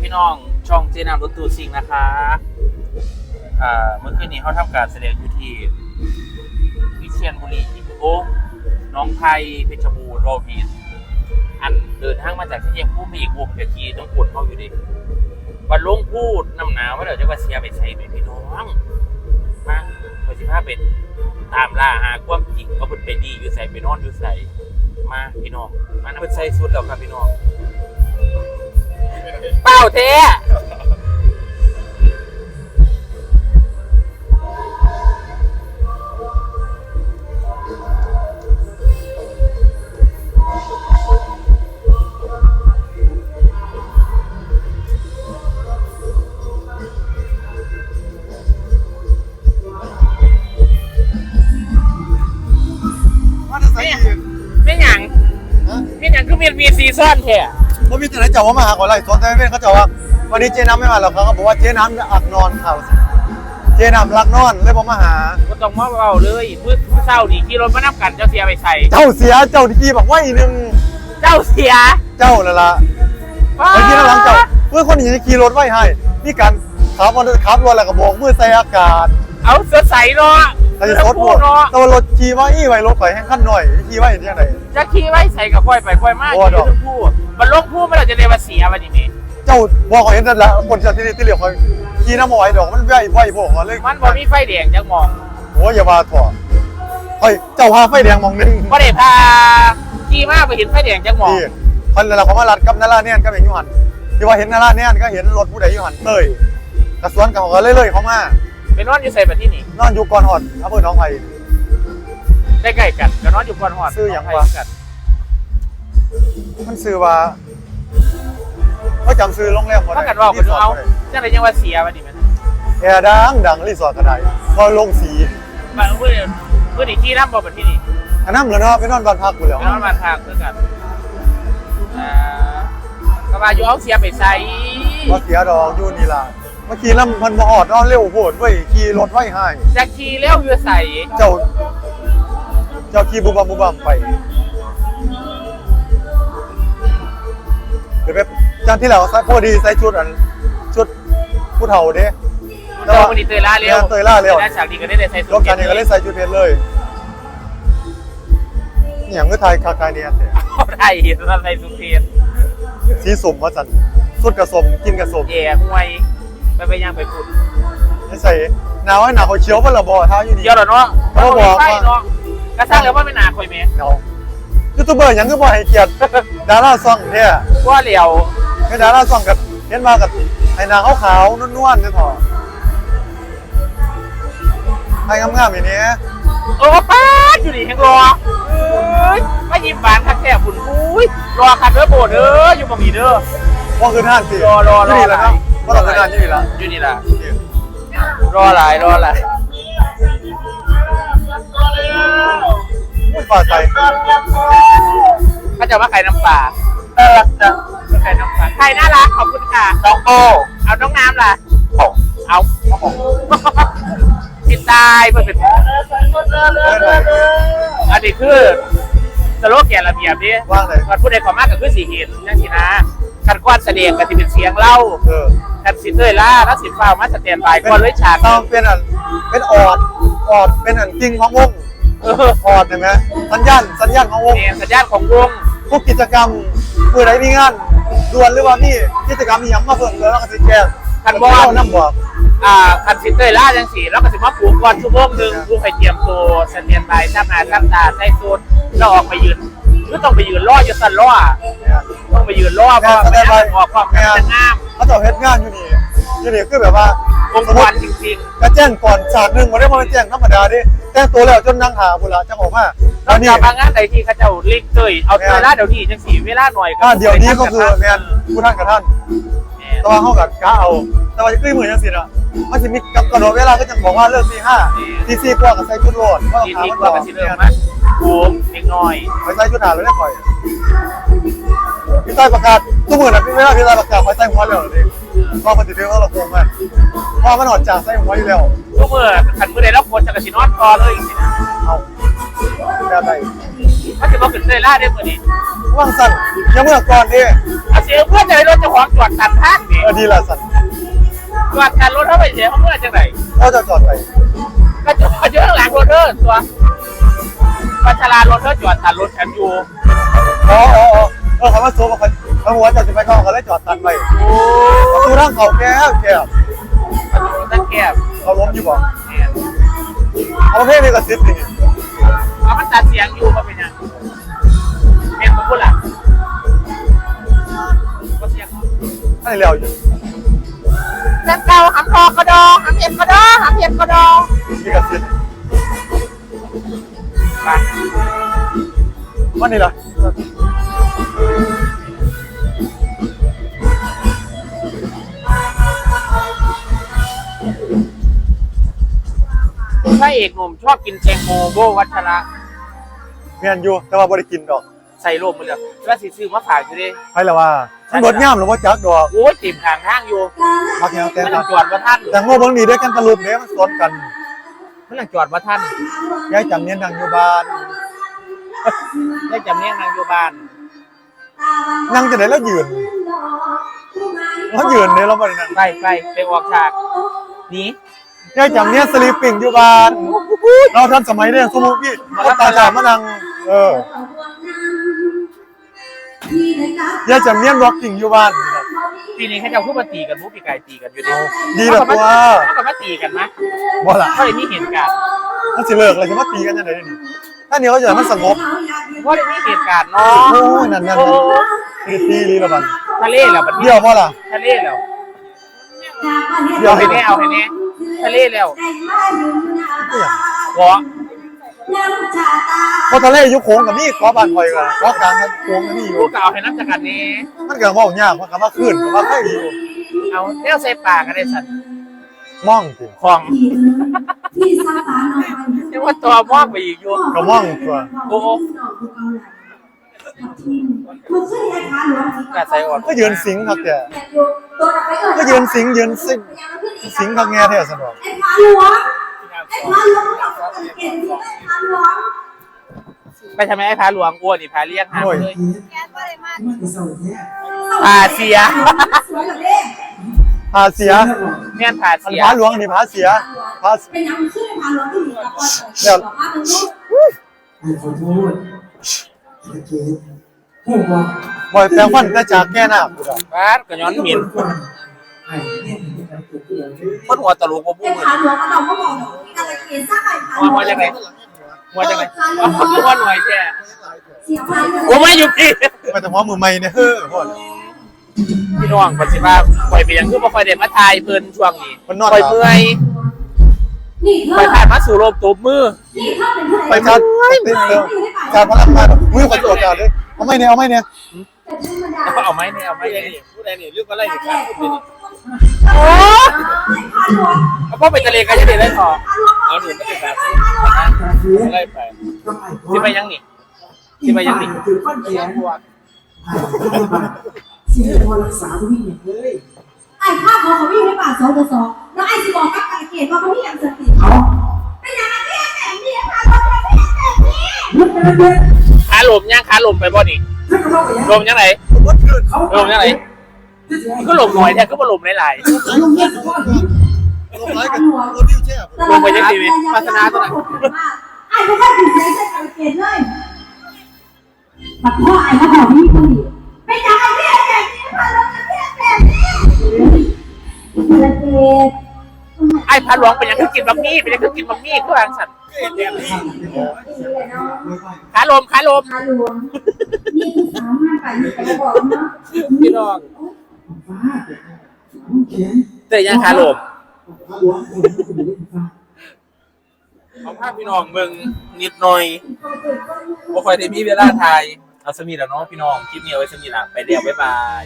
พี่น้องช่องเจนามรถตูซิงนะคะอ่าเมื่อคืนนี้เขาทำการแสดงอยู่ที่วิเชียรบุรีโอ้น้องไทยเพชรบูรณ์โรบีนอันเดินทางมาจากที่ยังผู้มีอีกวงเดียวทีต้องกดเข้าอยู่ดิวันลงพูดน้ำหนาวว่าเดี๋ยวจะว่าเสียไปใช้ไปพี่น้องมาประสิทธิภาพเป็นตามล่าหาความจริงว่าเป็นไปดีอยู่ใส่ไปนอนอยู่ใส่มาพี่น้องมาเป็นใส่สุดแล้วครับพี่น้อง เป้าเทไม่หยังไม่หยังคือมีมีซีซั่นแท้ ผมมีแต่ไหนเจ้าว่ามาหาขอไล่สวนแต่ไม่เป็นเขาเจ้าว่าวันนี้เจ๊น้ำไม่มาหรอกเขาบอกว่าเจ๊น้ำอักนอนข่าวเจ๊น้ำรักนอนเลยผมมาหา ก็ต้องมาเบาเลยมือเศร้านี่ขี่รถมานับกันเจ้าเสียไปใส่ เจ้าเสียเจ้าที่บอกว่าอีหนึ่งเจ้าเสีย เจ้านั่นละไปที่นั่งหลังเจ้าเพื่อคนนี้ขี่รถไว้ให้นี่กันขับมันขับรถแล้วก็โบกมือใส่อากาศ เอาสดใสเนาะใส่รถพูหัวดเนาะแต่ว่ารถขี่ไว้ไว้รถไปแห้งขั้นหน่อยขี่ไว้ที่ไหนจะขี่ไว้ใส่กับค่อยไปค่อยมากโอ้ขี่ดอก ทั้งคู่มันลงคู่มันเราจะเรียกว่าเสียวันนี้เมเจ้าบอกเขาเห็นนั่นแหละคนที่ที่เหลียวเขาขี่น้ำมอยดอกมันไหวไหวพวกเขาเลยมันบ่มีไฟแดงจังมองโอ้ยอย่ามาถอดเฮ้ยเจ้าพาไฟแดงมองหนึงบ่ได้พาขี่มาไปเห็นไฟแดงจังมองนี่คนเราเขามารัดกับนาราเนี่ยนก็เป็นอยูหันที่ว่าเห็นนาราเนี่ยนก็เห็นรถผู้ใดอยูหันเต้ยกระสวนกับเขาก็เลยเลยเขามา ไปนอนอยู่ใส่แบบที่นี่นอนอยู่ก่อนหอดอำเภอหนองไผ่ ใกล้ๆกันก็นอนอยู่ก่อนหอดซื้อหยังไทวะกันมันซื้อว่าเขาจำซื้อโรงแรมบ่ถ้าได้กันว่ารีเป็นสอร์ทเอาบ่ได้จังไดยังว่าเสียวันนี้แมันแอร์ดังดังรีสอร์ทกระไดพอลงสีบางมื้อมื้อนี้ขี่นำบ่แบบที่นี่อันนั้นเหรอเนาะไปนอนบ้านพักกูแล้วไปนอนบ้านทางคือกันอ่าก็ว่าอยู่เอาเสียไปใส่ก็เสียดอกอยู่นี่ล่ะ เมื่อกี้ลำพันมาหอดนอนเร็วโหดเว้ยขี่รถไว้ให้จะขี่แล้วอยู่ใส่เจ้า เจ้าขี่บุบัมบุบัมไปเดี๋ยวไปจานที่แล้วใส่พอดีใส่ชุดอันชุดผู้เฒ่าเด้เจ้ามื้อนี้เตยล่าเร็วเตยล่าเร็วตยฉากนี้ก็ได้ได้ใส่รถกันเองก็เลยใส่ชุดเพชรเลยเนี่ยเมื่อไทยคาคายเนี่ยแต่เอาได้เห็นว่าใส่สุเทียนสีสมว่าสันสุดกระสมกินกระสมแย่ห่วย ไปไปย่างไปพูดไม่ใส่หนาวให้หนาวเขาเชียวว่าระบอท้าอยู่นี่เดี๋ยวเหรอเนาะเขาบอกไปว่าเนาะกระซังแล้วว่าไม่นาคอยแม่หนาวยูทูบเบอร์หยังก็บ่ให้เกียรติดาราซ่องเนี่ยว่าเหลียวให้ดาราซ่องกับเห็นมากับไอ้นางขาวๆนวลๆนี่พอไอ้งามๆอย่างนี้โอ้ป้าดอยู่นี่แหงรอเอ้ยมายิ้มหวานคักแท้บุญอุ้ยรอคันเด้อโบเด้ออยู่บ่มีเด้อ ว่าคือท่านสิรอรอรอนี่แหละครับว่า เราคือท่านนี่แหละอยู่นี่ล่ะรอหลายรอหลายอุ้ยฝ่าใสถ้าจะมาขายน้ำปลาเออจะมาขายน้ำปลาขายน่ารักขอบคุณค่ะน้องโอเอาน้องน้ำล่ะเอาติดตายเพื่อเป็นอันนี้คือสโลแกนระเบียบนี่ว่างเลยมันพูดในความมากก็คือสีเห็นนั่นสินะคันก้อนแสดงก็จะเป็นเสียงเล่าเออคัน สิเตยล่าถ้าสิฟ้าวมาสแตนบายก่อนเลยฉากต้องเป็นอันเป็นออดออดเป็นอันจริงของวงเออออดเห็นไหมสัญญาณสัญญาณของวงเนี่ยสัญญาณของวงพวกกิจกรรมเมื่อไหรมีงานด่วนหรือว่ามีกิจกรรมมีหยังมาเพิ่มเติมแล้วก็สิแจ้งคันบอลน้ำบอกอ่าคันสิเตยล่าจังสีแล้วก็สิมาปลูกก่อนชั่วโมงหนึ่งปลูกให้เตรียมตัวสแตนบายทับหน้าทับตาใส่สูทแล้วออกไปยืน คือต้องไปยืนรออยู่สันรอต้องไปยืนรอเพราะไม่งั้นออกความงามจะงามเขาจะเฮ็ดงานอยู่นี่อยู่นี่คือแบบว่าองค์กรจริงก็แจ้งก่อนฉากหนึ่งมาได้มาแจ้งธรรมดาดิแจ้งตัวแล้วจนนั่งหาบุระจะออกมาๆแล้วจะบางงานใดที่เขาเจ้าเลิกเตยเอาเตยล่าเดี๋ยวนี้จังสีเวลาหน่อยอ่าเดี๋ยวนี้ก็คือแมนผู้ท่านกับท่านแต่ว่าเขากับก้าเอาแต่ว่าจะขึ้นมือยังสินะมันจะมีกำหนดเวลาก็จะบอกว่าเริ่มตีห้าตีสี่กว่ากับใส่ชุดโหลดก็ทีขานี้มันก็ต่อเป็นสิเริ่มนะป ลูกเล็กน้อยไปใส่ชุดหาเลยได้ปล่อยพี่ใต้ประกาศทุกมือนะพี่เวลาพี่ใต้ประกาศไปใส่หัวเร็วเลยพอมันติดเรื่องเราโกงมันพอมันหอดจากใส่หัวอยู่แล้วทุกเมื่อขันเมื่อใดแล้วควรจะกระสินอนต่อเลยจริงๆนะเอาแก้ได้ถ้าจะมาขึ้นเตยล่าได้เมื่อนี้ว่างสั่นยังเมื่อก่อนดิเอาเสียดี๋ยวเพื่อนจะให้รถเจะของจอดตัดทางดิเออดีละสัตว์จอดตัดรถเข้าไปเสียเขาเมื่อจังไหนเราจะจอดไปก็จอดอยู่ข้างหลังรถเธอตัว ปัชรารถเธอจอดตัดรถฉันอยู่อ๋ออ๋ออ๋อเออคำว่าโซ่มาคนเขาหัวจอดจะไปเข้าเขาเลยจอดตัดไปโอ้ประตูร่างเขาแก้วแก้วนั่นแก้บเขาล้มอยู่บ่เนี่ยเอาประเภทนี้ก็ซิปนี่เอามันตัดเสียงอยู่มาเป็นยังเป็นมาพูดล่ะก็เสียงให้เร็วอยู่แซ่บเก่าหำทอกระดอหำเห็ดกระดอหำเห็ดกระดอนี่ก็ซิป ไปว่านี่ล่ะพระเอกหนุ่มชอบกินแตงโมโบวัชระเมียนอยู่แต่ว่าบ่ได้กินดอกใส่ร่มมาเลยแล้วสิซื้อมาฝากอยู่ดิให้ละว่ามันรถย่ามหรือว่าจักดอกโอ้ยติ่มทางทางอยู่พักแนวแต่มันคยัรังบจอดมาท่านแต่โง่เบางนี้ด้วยกันตะลุมเนี่ยมันสนกัน มันยังจอดมาท่านยายจำเนียนดังอยู่บ้าน ได้จำเนียงนางอยู่บ้านนั่งจะได้แล้วยืนแล้วยืนเนี่ยเราบ่ได้นั่งไปไปไปออกฉากหนียายจำเนียนสลีปปิ้งอยู่บ้าน เราทันสมัยเนี่ยสมุกี้ก็ตาจามานั่งเออยายจำเนียนร็อกกิ้งอยู่บ้าน ปีนี้เขาจะเอาคู่มาตีกันบุปีไก่ตีกันอยู่ดิดีละตัวเขาก็มาตีกันนะบ่ล่ะเขาเลยมีเหตุการณ์มันสิเลิกเลยจะมาตีกันยังไงนี่ถ้านี้เขาจะมันสงบเพราะเลยมีเหตุการณ์เนาะโอ้ยนั่นนั่นโอ้นั่นตีลีละบันทะเลแล้วมันเดี่ยวบ่ล่ะทะเลแล้วเดี๋ยวเอาให้แน่เอาให้แน่ทะเลแล้ว หัวเพราะทะเลอยู่โค้งกับนี่เกาะบ้านคอยกันเกาะกลางกันโค้งกับนี่อยู่ลูกก็เอาให้น้ำจักรันนี้ มันก็เว้ายากมันก็มาขึ้นก็มาให้อยู่เอาแนวใส่ปากกันได้สัตว์มองสิของที่สาขาหน่อยเรียกว่าตัวมอกไปอีกอยู่ ก็มองตัวโอ้โหมันชื่อไอ้ขาหลวงกาใส่อ่อนก็ยืนสิงครับแต่ตัวไหนเอ่ยก็ยืนสิงยืนสิงสิงคักแง่แท้สนองไอ้ขาหลวง ไอ้ขาหลวงเราสังเกตดูไอ้ขาหลวงไปทำไมไอ้พาหลวงอ้วนนี่พาเรียกหาโอ้ย เลยมันจะเศร้าแท้พาเสียสวยแบบเด้พาเสียแม่นพาอันเสียพาหลวงนี่พาเสียพาเป็นยังชื่อไอ้ขาหลวงที่หนีกับคนเดี๋ยวบอกว่าเป็นลูกไอ้ขอโทษตะเกียบหูบอกบ่อยแปลงฟันแต่จากแก้หน้าพุ่นน่ะบาดก็ย้อนหมิ่นไอ้เนี่ยเป็นการเกิดขึ้นเลยคนหัวตะลุกบ่พูไอ้ดขาหลวงก็ต้องเขาบอกกา รเกณฑ์สร้างไอ้ขาหัวหัวจังไงหัวจังไงหัวหน่วยแท้เสียขาหลวงโอ้ไม่อยู่พี่ไปแต่หัวมือใหม่เนี่ยเฮ้อพ่อพี่น้องปัจจุบันปล่อยไปยังคือบ่ค่อยได้มาทายเพิ่นช่วงนี้มันนอนปล่อยเมื่อยนี่เธปล่ออยผ่านมาสู่ลมตบมือนี่เธอเป็นผู้ใดไปชาร์จติดเติมชาร์จพลังงานมือคนตรวจการเลยเอาไม่เนี่ยเอาไม่เนี่ยแต่ธรรมดาเอาไหมเนี่ยเอาไหมเนี่ยผู้ใดนี่เรื่องอะไรนี่ครับโอ้ขาหลวงเอาพ่อไปทะเลกันจะได้ได้พอขาหลวง เอาหนูไม่ได้แบบตาเกียบอะไรไปก็ไปที่ไปยังนี่ที่ไปยังนี่ถือฟันแขนสิ่งที่พอรักษาทุกอย่างเลยไอ้ข้าเขาเขาวิ่งในป่าสองต่อสองแล้วไอ้สิบอกกับการเกณฑ์ว่าเขาไม่ยังสติเอาเป็นอย่างนั้นที่แบบนี้ค่ะเราเป็นแบบนี้ลุกไปเลยขาลมย่างขาลมไปบ่นี่ถ้าเขาไปยังลมยังไงเขาลมยังไงก็ลมหน่อยแท้ก็บ่ลมหลายล ลงไลฟ์กันรถวิวแช่ลงไปยังดีไหมพัฒนาตัวไหนไอ้พวกเขาถูกเลี้ยงใส่การเกณฑ์เลยปัดพ่อไอ้เขาบอกนี่คนดีเป็นอย่างนั้นที่แบบนี้ค่ะเราเป็นแบบนี้การเกณฑ์ไอ้พาหลวงเป็นยังคือกินบะหมี่เป็นยังคือกินบะหมี่คือวางสันขาลมขาลมขาหลวงนี่คือสามารถไปนี่ไปบอกเนาะพี่น้องฟ้าลุกแขนเตยยังขาลม หลวงคนคนนี้ฟ้าเอาภาพพี่น้องเบิ่งนิดหน่อยบ่ค่อยได้มีเวลาถ่ายเอาสมีแล้วเนาะพี่น้อง คลิปนี้เอาไว้สมีละไปเดียวบ๊ายบาย